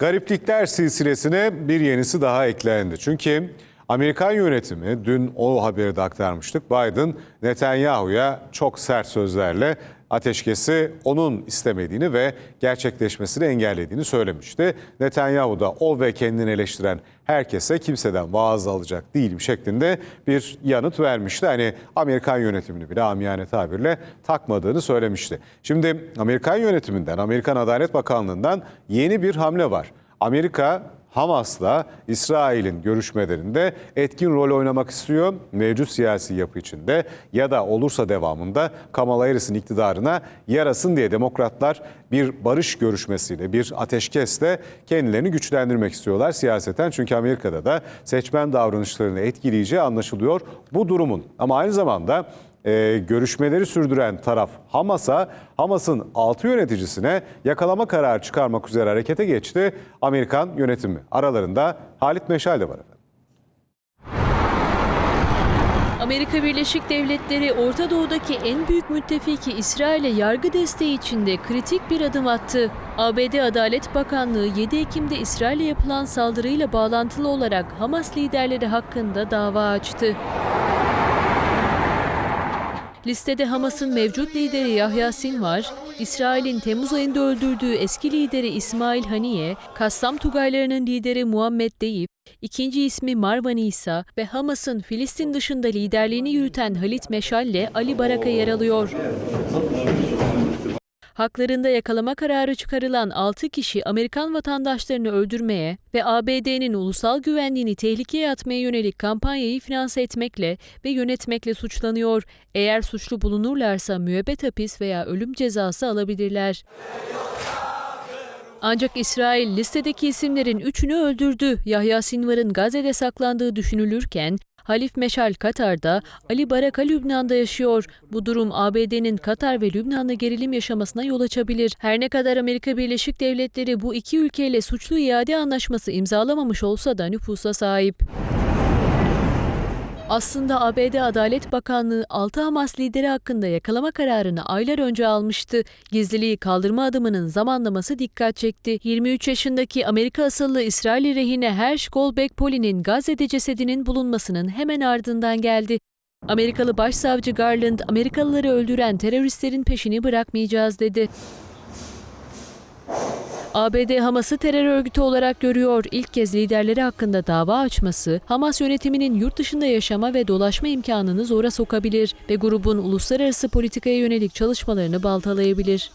Gariplikler silsilesine bir yenisi daha eklendi. Çünkü Amerikan yönetimi dün o haberi de aktarmıştık. Biden Netanyahu'ya çok sert sözlerle ateşkesi onun istemediğini ve gerçekleşmesini engellediğini söylemişti. Netanyahu da o ve kendini eleştiren herkese kimseden vaaz alacak değilim şeklinde bir yanıt vermişti. Hani Amerikan yönetimini bile amiyane tabirle takmadığını söylemişti. Şimdi Amerikan yönetiminden, Amerikan Adalet Bakanlığı'ndan yeni bir hamle var. Amerika Hamas'la İsrail'in görüşmelerinde etkin rol oynamak istiyor. Mevcut siyasi yapı içinde ya da olursa devamında Kamala Harris'in iktidarına yarasın diye demokratlar bir barış görüşmesiyle, bir ateşkesle kendilerini güçlendirmek istiyorlar siyaseten. Çünkü Amerika'da da seçmen davranışlarını etkileyeceği anlaşılıyor bu durumun. Ama aynı zamanda e, görüşmeleri sürdüren taraf Hamas'a, Hamas'ın altı yöneticisine yakalama kararı çıkarmak üzere harekete geçti Amerikan yönetimi. Aralarında Halit Meşal de var. Amerika Birleşik Devletleri Orta Doğu'daki en büyük müttefiki İsrail'e yargı desteği içinde kritik bir adım attı. ABD Adalet Bakanlığı 7 Ekim'de İsrail'e yapılan saldırıyla bağlantılı olarak Hamas liderleri hakkında dava açtı. Listede Hamas'ın mevcut lideri Yahya Sinvar, İsrail'in Temmuz ayında öldürdüğü eski lideri İsmail Haniye, Kassam Tugaylarının lideri Muhammed Deyip, ikinci ismi Marwan İsa ve Hamas'ın Filistin dışında liderliğini yürüten Halit Meşal ile Ali Baraka yer alıyor. Haklarında yakalama kararı çıkarılan 6 kişi Amerikan vatandaşlarını öldürmeye ve ABD'nin ulusal güvenliğini tehlikeye atmaya yönelik kampanyayı finanse etmekle ve yönetmekle suçlanıyor. Eğer suçlu bulunurlarsa müebbet hapis veya ölüm cezası alabilirler. Ancak İsrail listedeki isimlerin üçünü öldürdü. Yahya Sinvar'ın Gazze'de saklandığı düşünülürken Halif Meşal Katar'da, Ali Baraka Lübnan'da yaşıyor. Bu durum ABD'nin Katar ve Lübnan'la gerilim yaşamasına yol açabilir. Her ne kadar Amerika Birleşik Devletleri bu iki ülkeyle suçlu iade anlaşması imzalamamış olsa da nüfusa sahip. Aslında ABD Adalet Bakanlığı 6 Hamas lideri hakkında yakalama kararını aylar önce almıştı. Gizliliği kaldırma adımının zamanlaması dikkat çekti. 23 yaşındaki Amerika asıllı İsrail rehine Hersh Goldberg Poli'nin Gazze'de cesedinin bulunmasının hemen ardından geldi. Amerikalı Başsavcı Garland, Amerikalıları öldüren teröristlerin peşini bırakmayacağız dedi. ABD Hamas'ı terör örgütü olarak görüyor. İlk kez liderleri hakkında dava açması, Hamas yönetiminin yurt dışında yaşama ve dolaşma imkanını zora sokabilir ve grubun uluslararası politikaya yönelik çalışmalarını baltalayabilir.